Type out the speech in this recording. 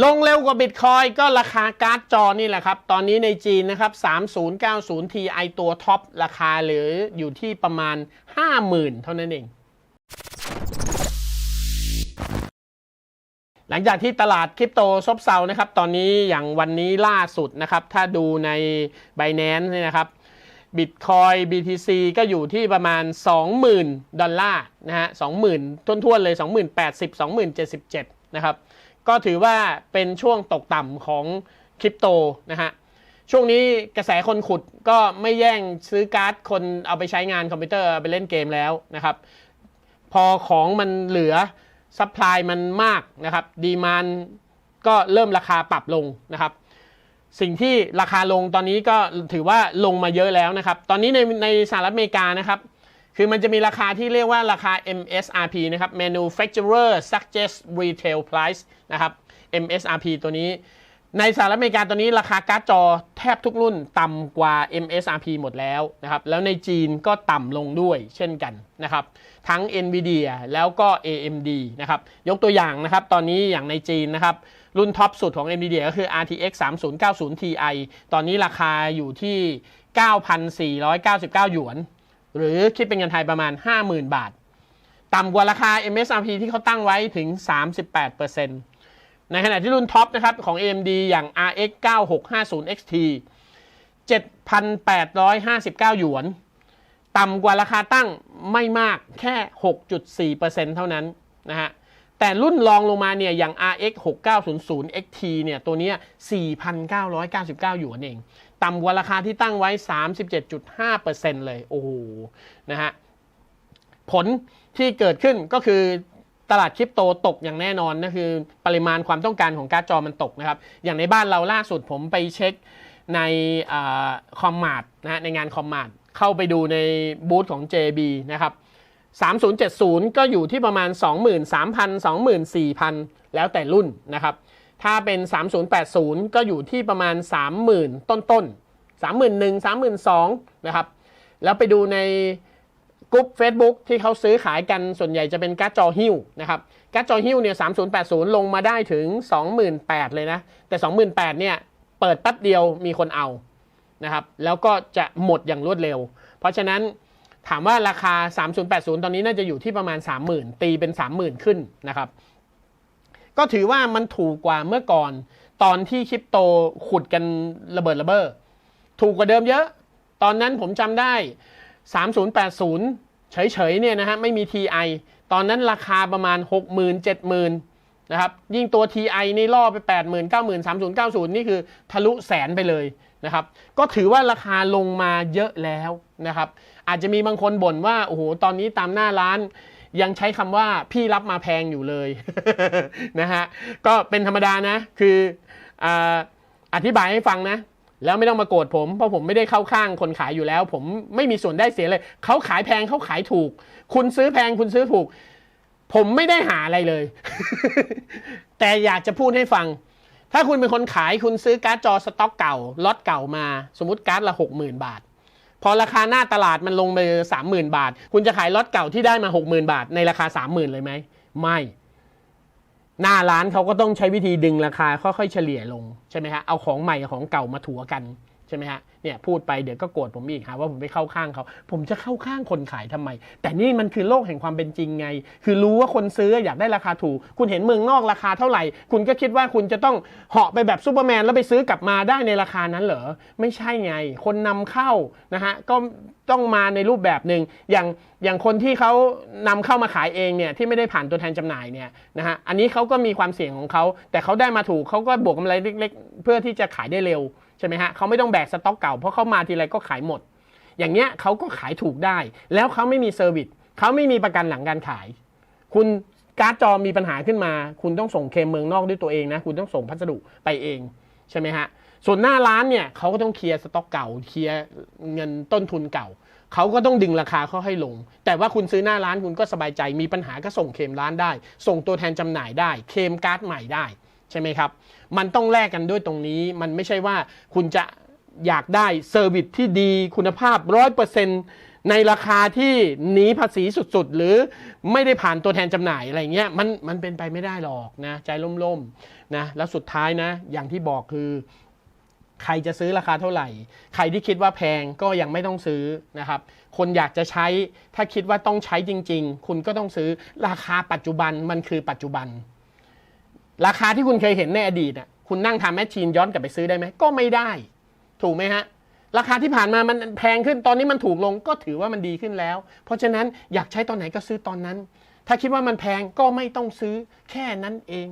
ลงเร็วกว่าบิตคอยก็ราคาการ์ดจอนี่แหละครับ ตอนนี้ในจีนนะครับ 3090 Ti ตัวท็อปราคาหลืออยู่ที่ประมาณ 50,000 เท่านั้นเอง หลังจากที่ตลาดคริปโตซบเซานะครับ ตอนนี้อย่างวันนี้ล่าสุดนะครับ ถ้าดูใน b i n a n c e เนี่ยนะครับบิตคอย BTC ก็อยู่ที่ประมาณ 20,000 ดอลลาร์นะฮะ20,000 ท้วนๆเลย 20,080 20,077 นะครับ ก็ถือว่าเป็นช่วงตกต่ำของคริปโตนะฮะช่วงนี้กระแสคนขุดก็ไม่แย่งซื้อการ์ดคนเอาไปใช้งานคอมพิวเตอร์ไปเล่นเกมแล้วนะครับ พอของมันเหลือซัพพลายมันมากนะครับดีมานก็เริ่มราคาปรับลงนะครับ สิ่งที่ราคาลงตอนนี้ก็ถือว่าลงมาเยอะแล้วนะครับ ตอนนี้ในในสหรัฐอเมริกานะครับ คือมันจะมีราคาที่เรียกว่าราคา MSRP นะครับ Manufacturer Suggest Retail Price นะครับ MSRP ตัวนี้ ในสหรัฐอเมริกาตัวนี้ราคาการ์ดจอแทบทุกรุ่นต่ำกว่า MSRP หมดแล้วนะครับ แล้วในจีนก็ต่ำลงด้วยเช่นกันนะครับ ทั้ง NVIDIA แล้วก็ AMD นะครับ ยกตัวอย่างนะครับ ตอนนี้อย่างในจีนนะครับรุ่นท็อปสุดของ NVIDIA ก็คือ RTX 3090 Ti ตอนนี้ราคาอยู่ที่ 9,499 หยวน หรือคิดเป็นเงินไทยประมาณ 50,000 บาท ต่ำกว่าราคา MSRP ที่เขาตั้งไว้ถึง 38%ในขณะที่รุ่นท็อปนะครับของ AMD อย่าง RX 9650 XT 7,859 หยวน ต่ำกว่าราคาตั้งไม่มากแค่ 6.4%เท่านั้นนะฮะ แต่รุ่นรองลงมาเนี่ยอย่าง RX 6900 XT เนี่ยตัวนี้ย4,999หยวนเอง ต่ำกว่าราคาที่ตั้งไว้ 37.5%เลย โอ้โห นะฮะ ผลที่เกิดขึ้นก็คือตลาดคริปโตตกอย่างแน่นอนนะคือปริมาณความต้องการของการ์ดจอมันตกนะครับ อย่างในบ้านเราล่าสุดผมไปเช็คในคอมมาดนะฮะในงานคอมมาดเข้าไปดูในบูธของ JB นะครับ 3070 ก็อยู่ที่ประมาณ 23,000 24,000 แล้วแต่รุ่นนะครับ ถ้าเป็น 3080 ก็อยู่ที่ประมาณ 30,000 ต้นต้นๆ31,000 32,000 นะครับ แล้วไปดูในกลุ่ม Facebook ที่เขาซื้อขายกันส่วนใหญ่จะเป็นการ์ดจอหิ้วนะครับ การ์ดจอหิ้วเนี่ย 3080 ลงมาได้ถึง 28,000 เลยนะ แต่ 28,000 เนี่ย เปิดแป๊บเดียวมีคนเอานะครับ แล้วก็จะหมดอย่างรวดเร็ว เพราะฉะนั้น ถามว่าราคา 3080 ตอนนี้น่าจะอยู่ที่ประมาณ 30,000 ตีเป็น 30,000 ขึ้นนะครับ ก็ถือว่ามันถูกกว่าเมื่อก่อน ตอนที่คริปโตขุดกันระเบิดระเบ้อถูกกว่าเดิมเยอะ ตอนนั้นผมจำได้ 3080 เฉยๆเนี่ยนะฮะไม่มี TI ตอนนั้นราคาประมาณ 60,000 70,000นะครับยิ่งตัว TI นี่ล่อไป 80,000 90,000 3090 นี่คือทะลุแสนไปเลยนะครับ ก็ถือว่าราคาลงมาเยอะแล้วนะครับ อาจจะมีบางคนบ่นว่าโอ้โหตอนนี้ตามหน้าร้าน ยังใช้คำว่าพี่รับมาแพงอยู่เลยนะฮะก็เป็นธรรมดานะ คือออธิบายให้ฟังนะ แล้วไม่ต้องมาโกรธผมเพราะผมไม่ได้เข้าข้างคนขายอยู่แล้ว ผมไม่มีส่วนได้เสียเลย เขาขายแพงเขาขายถูก คุณซื้อแพงคุณซื้อถูก ผมไม่ได้หาอะไรเลย แต่อยากจะพูดให้ฟังถ้าคุณเป็นคนขายคุณซื้อการ์ดจอสต็อกเก่าล็อตเก่ามา สมมติการ์ดละหกหมื่นบาท พอราคาหน้าตลาดมันลงไปสามหมื่นบาท คุณจะขายล็อตเก่าที่ได้มาหกหมื่นบาท ในราคาสามหมื่นเลยไหม ไม่ หน้าร้านเขาก็ต้องใช้วิธีดึงราคาค่อยๆเฉลี่ยลงใช่ไหมฮะเอาของใหม่ของเก่ามาถัวกัน ช่ไหมฮะเนี่ยพูดไปเดี๋ยวก็โกรธผมอีกหาว่าผมไปเข้าข้างเขา ผมจะเข้าข้างคนขายทำไม แต่นี่มันคือโลกแห่งความเป็นจริงไง คือรู้ว่าคนซื้ออยากได้ราคาถูก คุณเห็นเมืองนอกราคาเท่าไหร่ คุณก็คิดว่าคุณจะต้องเหาะไปแบบซูเปอร์แมนแล้วไปซื้อกลับมาได้ในราคานั้นเหรอ ไม่ใช่ไง คนนำเข้านะฮะก็ต้องมาในรูปแบบหนึ่งอย่างอย่างคนที่เขานำเข้ามาขายเองเนี่ยที่ไม่ได้ผ่านตัวแทนจำหน่ายเนี่ยนะฮะอันนี้เขาก็มีความเสี่ยงของเขาแต่เขาได้มาถูกเขาก็บวกกำไรเล็ก ๆ เพื่อที่จะขายได้เร็ว ช่ไหมฮะเขาไม่ต้องแบกสต็อกเก่าเพราะเขามาทีไรก็ขายหมด อย่างเงี้ยเขาก็ขายถูกได้ แล้วเขาไม่มีเซอร์วิสเขาไม่มีประกันหลังการขาย คุณการ์ดจอมีปัญหาขึ้นมา คุณต้องส่งเคมเมืองนอกด้วยตัวเองนะ คุณต้องส่งพัสดุไปเองใช่ไหมฮะส่วนหน้าร้านเนี่ยเขาก็ต้องเคลียร์สต็อกเก่าเคลียร์เงินต้นทุนเก่าเขาก็ต้องดึงราคาเขาให้ลง แต่ว่าคุณซื้อหน้าร้านคุณก็สบายใจมีปัญหาก็ส่งเคมร้านได้ ส่งตัวแทนจำหน่ายได้ เคมการ์ดใหม่ได้ ใช่ไหมครับ มันต้องแลกกันด้วยตรงนี้ มันไม่ใช่ว่าคุณจะอยากได้เซอร์วิสที่ดีคุณภาพร้อยเปอร์เซ็นต์ในราคาที่หนีภาษีสุดๆ หรือไม่ได้ผ่านตัวแทนจำหน่ายอะไรเงี้ยมันมันเป็นไปไม่ได้หรอกนะ ใจล่มๆนะแล้วสุดท้ายนะ อย่างที่บอกคือ ใครจะซื้อราคาเท่าไหร่ ใครที่คิดว่าแพงก็ยังไม่ต้องซื้อนะครับ คนอยากจะใช้ถ้าคิดว่าต้องใช้จริง ๆ คุณก็ต้องซื้อราคาปัจจุบันมันคือปัจจุบัน ราคาที่คุณเคยเห็นในอดีตอะคุณนั่งทำแมชชีนย้อนกลับไปซื้อได้ไหมก็ไม่ได้ ถูกไหมฮะ ราคาที่ผ่านมามันแพงขึ้นตอนนี้มันถูกลงก็ถือว่ามันดีขึ้นแล้ว เพราะฉะนั้นอยากใช้ตอนไหนก็ซื้อตอนนั้น ถ้าคิดว่ามันแพงก็ไม่ต้องซื้อแค่นั้นเอง